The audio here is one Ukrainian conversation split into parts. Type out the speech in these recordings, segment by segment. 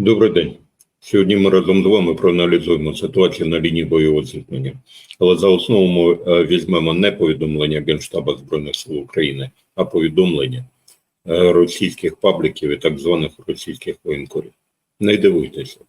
Добрий день. Сьогодні ми разом з вами проаналізуємо ситуацію на лінії бойового зіткнення. Але за основу ми е, візьмемо не повідомлення Генштаба Збройних сил України, а повідомлення е, російських пабліків і так званих російських воєнкорів. Не дивуйтеся.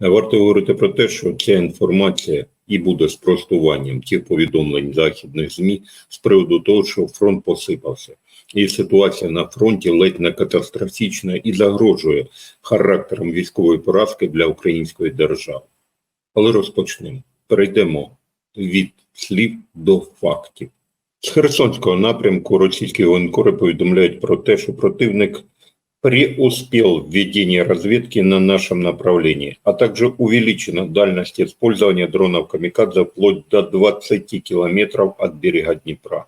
Варто говорити про те, що ця інформація і буде спростуванням тих повідомлень західних ЗМІ з приводу того, що фронт посипався. І ситуація на фронті ледь не катастрофічна і загрожує характером військової поразки для української держави. Але розпочнемо. Перейдемо від слів до фактів. З Херсонського напрямку російські воєнкори повідомляють про те, що противник преуспел в ведении разведки на нашем направлении, а также увеличена дальность использования дронов «Камикадзе» вплоть до 20 километров от берега Днепра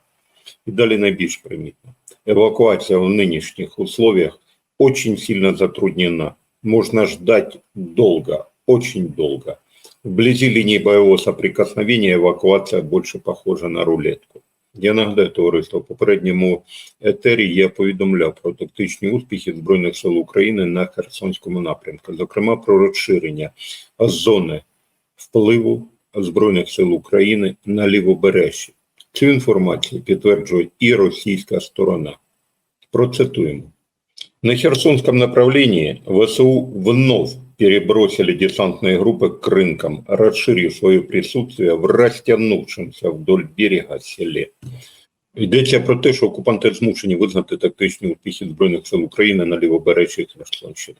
І далі найбільш примітно. Эвакуация в нынешних условиях очень сильно затруднена. Можно ждать долго, очень долго. Вблизи линии боевого соприкосновения эвакуация больше похожа на рулетку. Я нагадаю, товариство, в попередньому етері я повідомляв про тактичні успіхи Збройних сил України на Херсонському напрямку, зокрема про розширення зони впливу Збройних сил України на лівобережжі. Цю інформацію підтверджує і російська сторона. Процитуємо. На Херсонском направлении ВСУ вновь перебросили десантные группы к рынкам, расширив свое присутствие в растянувшемся вдоль берега селе. Йдеться про те, що окупанти змушені визнати тактичні успіхи Збройних сил України на лівобережжі Херсонщини.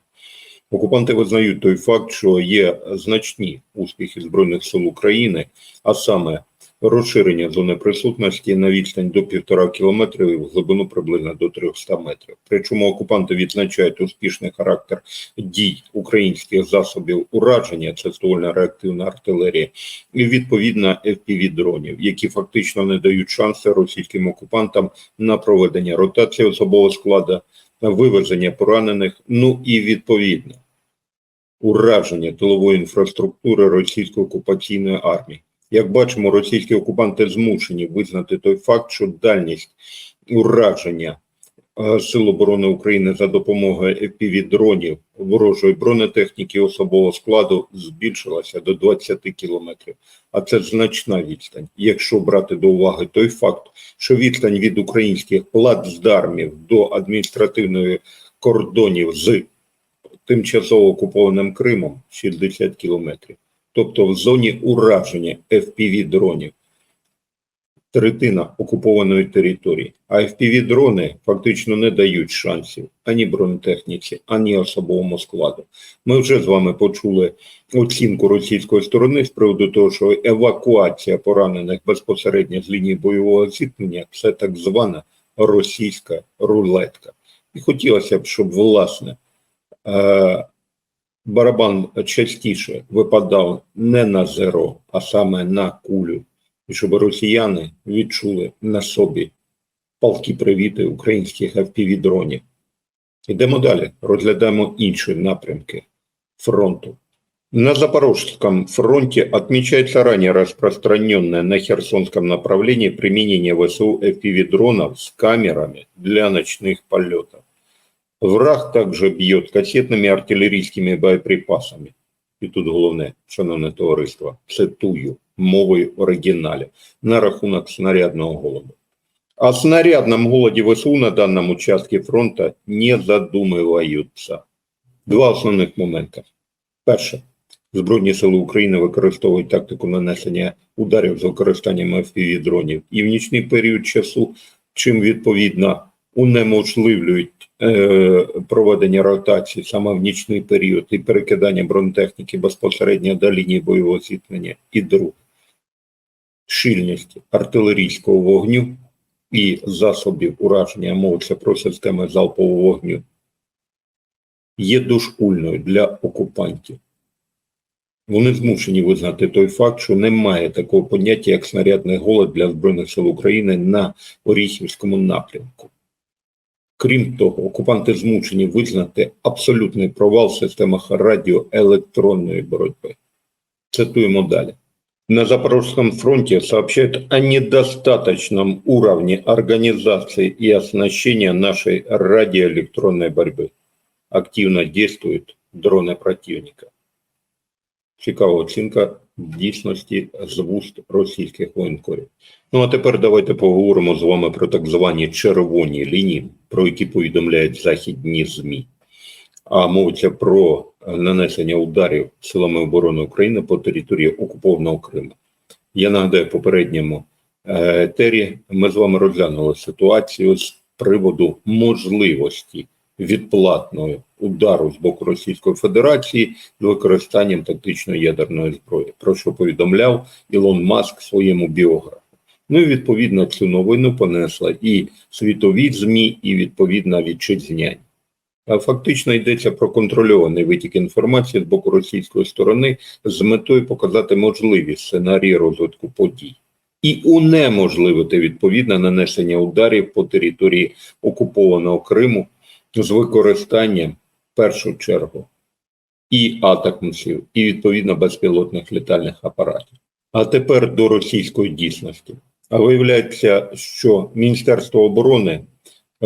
Окупанти визнають той факт, що є значні успіхи Збройних сил України, а саме розширення зони присутності на відстань до півтора кілометрів і в глибину приблизно до 300 метрів. Причому окупанти відзначають успішний характер дій українських засобів ураження, це ствольна реактивна артилерія, і відповідно fpv дронів, які фактично не дають шанси російським окупантам на проведення ротації особового складу, вивезення поранених, ну і відповідно ураження тилової інфраструктури російської окупаційної армії. Як бачимо, російські окупанти змушені визнати той факт, що дальність ураження е, Сил оборони України за допомогою FPV-дронів ворожої бронетехніки особового складу збільшилася до 20 кілометрів. А це значна відстань. Якщо брати до уваги той факт, що відстань від українських плацдармів до адміністративної кордонів з тимчасово окупованим Кримом 60 кілометрів тобто в зоні ураження fpv дронів третина окупованої території. А fpv дрони фактично не дають шансів ані бронетехніці, ані особовому складу. Ми вже з вами почули оцінку російської сторони з приводу того, що евакуація поранених безпосередньо з лінії бойового зіткнення це так звана російська рулетка. І хотілося б, щоб власне. Барабан частіше випадав не на зеро, а саме на кулю, і щоб росіяни відчули на собі палки привіти українських FPV-дронів. Йдемо далі, розглядаємо інші напрямки фронту. На Запорожском фронте отмечается ранее распространенное на Херсонском направлении применение ВСУ FPV-дронов с камерами для ночных полетов. Враг также б'є касетними артилерійськими боєприпасами. І тут головне, шановне товариство, цитую мовою оригіналі на рахунок снарядного голоду. О снарядном голоде ВСУ на данном участке фронта не задумываются. Два основних моменти. Перше, Збройні сили України використовують тактику нанесення ударів з використанням fpv дронів і в нічний період часу, чим відповідно унеможливлюють е, проведення ротації саме в нічний період і перекидання бронетехніки безпосередньо до лінії бойового зіткнення. І друге, щільність артилерійського вогню і засобів ураження мовиться про системи залпового вогню є дошкульною для окупантів. Вони змушені визнати той факт, що немає такого поняття, як снарядний голод для Збройних сил України на Оріхівському напрямку. Крім того, окупанти змушені визнати абсолютний провал в системах радіоелектронної боротьби. Цитуємо далі. На Запорожском фронте сообщают о недостаточном уровне организации и оснащения нашей радиоэлектронной борьбы. Активно действуют дрони противника. Цікава оцінка дійсності з вуст російських воєнкорів. Ну а тепер давайте поговоримо з вами про так звані червоні лінії, про які повідомляють західні ЗМІ. А мовиться про нанесення ударів силами оборони України по території окупованого Криму. Я нагадаю, попередньому е, етері ми з вами розглянули ситуацію з приводу можливості відплатного удару з боку Російської Федерації з використанням тактичної ядерної зброї, про що повідомляв Ілон Маск своєму біографі. Ну і відповідно цю новину понесла і світові ЗМІ, і відповідно вітчизняні. Фактично йдеться про контрольований витік інформації з боку російської сторони з метою показати можливі сценарії розвитку подій і унеможливити відповідне нанесення ударів по території окупованого Криму з використанням в першу чергу і атакмсів, і відповідно безпілотних літальних апаратів. А тепер до російської дійсності. Виявляється, що Міністерство оборони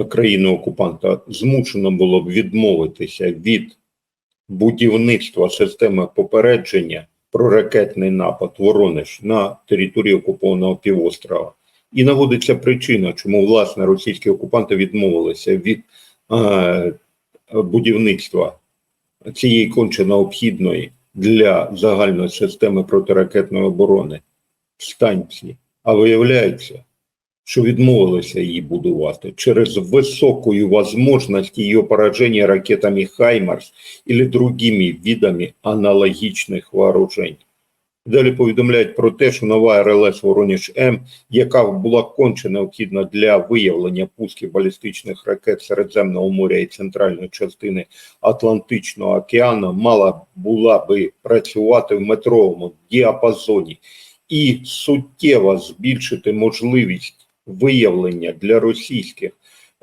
країни-окупанта змушено було б відмовитися від будівництва системи попередження про ракетний напад Воронеж на території окупованого півострова. І наводиться причина, чому власне російські окупанти відмовилися від е, будівництва цієї конче необхідної для загальної системи протиракетної оборони станції. А виявляється, що відмовилися її будувати через високую возможность ее поражения ракетами «Хаймарс» или другими видами аналогічних вооружень. Далі повідомляють про те, що нова РЛС Воронеж М, яка була конче необхідна для виявлення пусків балістичних ракет Середземного моря і центральної частини Атлантичного океану, мала була би працювати в метровому діапазоні і суттєво збільшити можливість виявлення для російських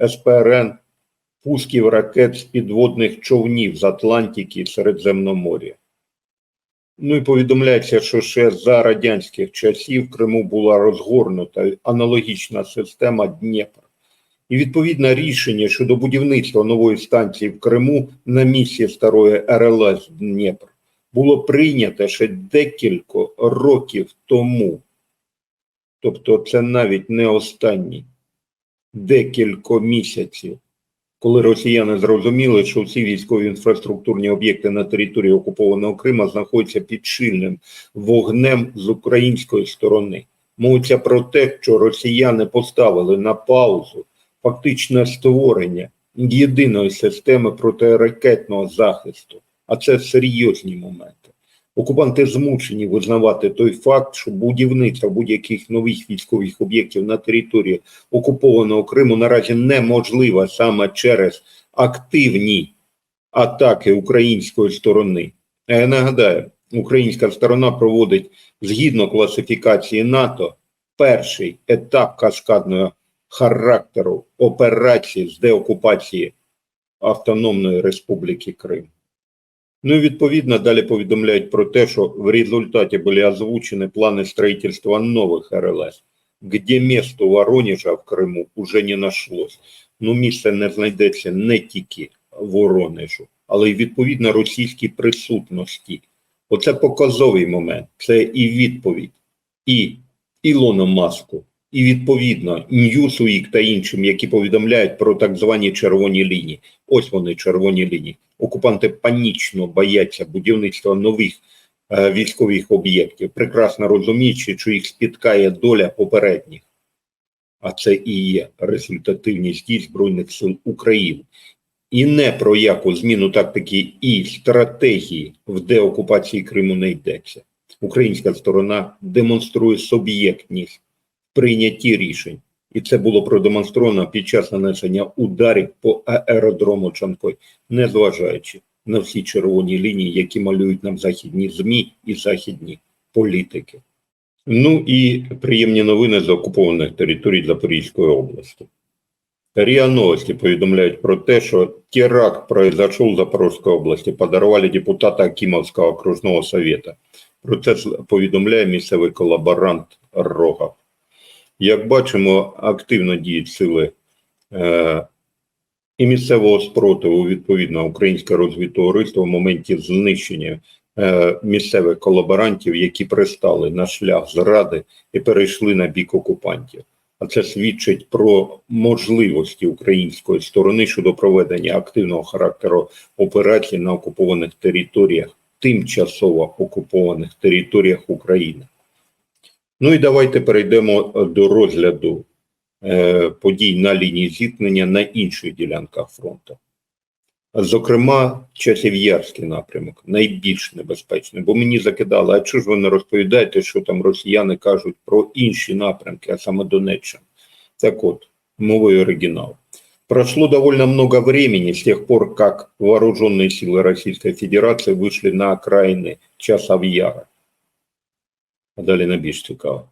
СПРН пусків ракет з підводних човнів з Атлантики і Середземномор'я. Ну і повідомляється, що ще за радянських часів в Криму була розгорнута аналогічна система Дніпр. І відповідне рішення щодо будівництва нової станції в Криму на місці старої РЛС Дніпр було прийнято ще декілька років тому. Тобто це навіть не останні декілька місяців, коли росіяни зрозуміли, що всі військові інфраструктурні об'єкти на території окупованого Крима знаходяться під щільним вогнем з української сторони. Мовиться про те, що росіяни поставили на паузу фактичне створення єдиної системи протиракетного захисту, а це серйозні моменти. Окупанти змушені визнавати той факт, що будівництво будь-яких нових військових об'єктів на території окупованого Криму наразі неможливе саме через активні атаки української сторони. Я нагадаю, українська сторона проводить згідно класифікації НАТО перший етап каскадного характеру операції з деокупації Автономної Республіки Крим. Ну і відповідно далі повідомляють про те, що в результаті були озвучені плани строительства нових РЛС, де місто Воронежа в Криму уже не нашлось. Ну, місце не знайдеться не тільки Воронежу, але й відповідно російській присутності. Оце показовий момент, це і відповідь, і Ілону Маску, і відповідно Ньюсуїк та іншим, які повідомляють про так звані червоні лінії. Ось вони червоні лінії. Окупанти панічно бояться будівництва нових е, військових об'єктів, прекрасно розуміючи, що їх спіткає доля попередніх, а це і є результативність дій Збройних сил України. І не про яку зміну тактики і стратегії в деокупації Криму не йдеться. Українська сторона демонструє суб'єктність прийнятті рішень. І це було продемонстровано під час нанесення ударів по аеродрому Чанкой, незважаючи на всі червоні лінії, які малюють нам західні ЗМІ і західні політики. Ну і приємні новини з окупованих територій Запорізької області. РИА Новости повідомляють про те, що теракт произошел в Запорожской области, подорвали депутата Акимовского окружного совета. Про це повідомляє місцевий колаборант Рогов. Як бачимо, активно діють сили е, і місцевого спротиву відповідно українське розвідтовариство в моменті знищення е, місцевих колаборантів, які пристали на шлях зради і перейшли на бік окупантів. А це свідчить про можливості української сторони щодо проведення активного характеру операцій на окупованих територіях, тимчасово окупованих територіях України. Ну і давайте перейдемо е, до розгляду е, подій на лінії зіткнення на інших ділянках фронту. Зокрема, Часів'ярський напрямок найбільш небезпечний, бо мені закидали, а чого ж ви не розповідаєте, що там росіяни кажуть про інші напрямки, а саме Донеччину. Так от, мовою оригіналу. Прошло довольно много времени с тех пор, как вооруженные силы Российской Федерации вышли на окраины Часов Яра. А далее на більш цікаво.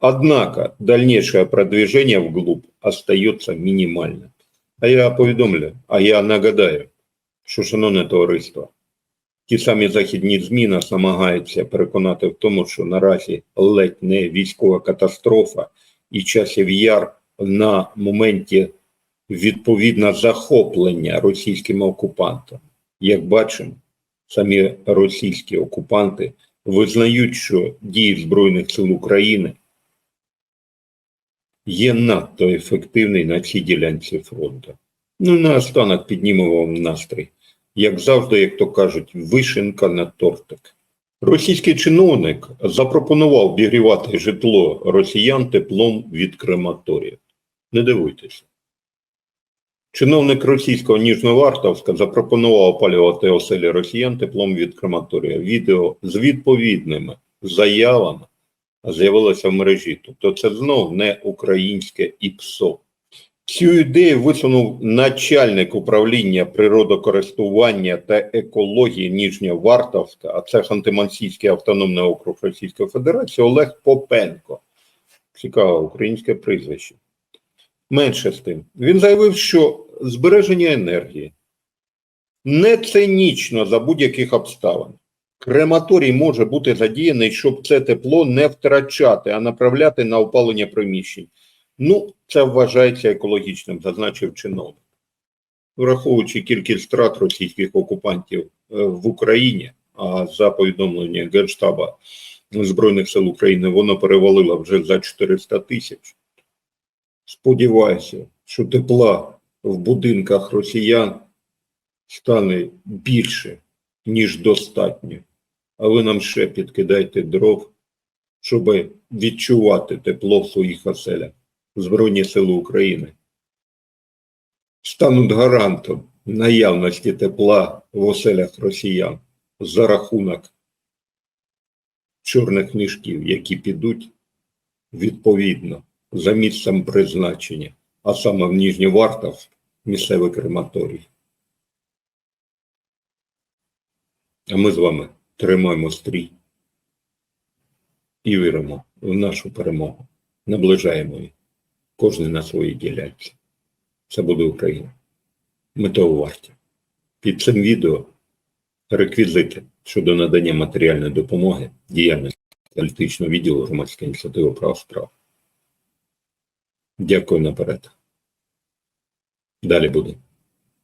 Однако дальнейшее продвижение вглубь остается минимальным. А я повідомлю, а я нагадаю, що, шановне товариство, ті самі західні ЗМІ нас намагаються переконати в тому, що наразі ледь не військова катастрофа і часів яр на моменті відповідно захоплення російськими окупантами. Як бачимо, самі російські окупанти визнають, що дії Збройних сил України є надто ефективний на цій ділянці фронту. Ну, наостанок піднімемо вам настрій. Як завжди, як то кажуть, вишенка на тортик. Російський чиновник запропонував обігрівати житло росіян теплом від крематорія. Не дивуйтеся. Чиновник російського Ніжновартовська запропонував опалювати оселі росіян теплом від крематорія. Відео з відповідними заявами з'явилося в мережі. Тобто це знов не українське ІПСО. Цю ідею висунув начальник управління природокористування та екології Ніжньовартовська, а це Ханти-Мансійський автономний округ Російської Федерації Олег Попенко. Цікаве українське прізвище. Менше з тим. Він заявив, що збереження енергії не цинічно за будь-яких обставин. Крематорій може бути задіяний, щоб це тепло не втрачати, а направляти на опалення приміщень. Ну, це вважається екологічним, зазначив чиновник. Враховуючи кількість втрат російських окупантів е, в Україні, а за повідомлення Генштаба Збройних сил України, воно перевалило вже за 400 тисяч. Сподіваюся, що тепла в будинках росіян стане більше, ніж достатньо. А ви нам ще підкидайте дров, щоб відчувати тепло в своїх оселях. Збройні Сили України стануть гарантом наявності тепла в оселях росіян за рахунок чорних мішків, які підуть відповідно за місцем призначення, а саме в Ніжньовартовськ, місцевий крематорій. А ми з вами тримаємо стрій і віримо в нашу перемогу. Наближаємо її. Кожен на своїй ділянці. Це буде Україна. Ми того варті. Під цим відео реквізити щодо надання матеріальної допомоги діяльності політичного відділу громадської ініціативи прав справ. Дякую наперед. Далі буде.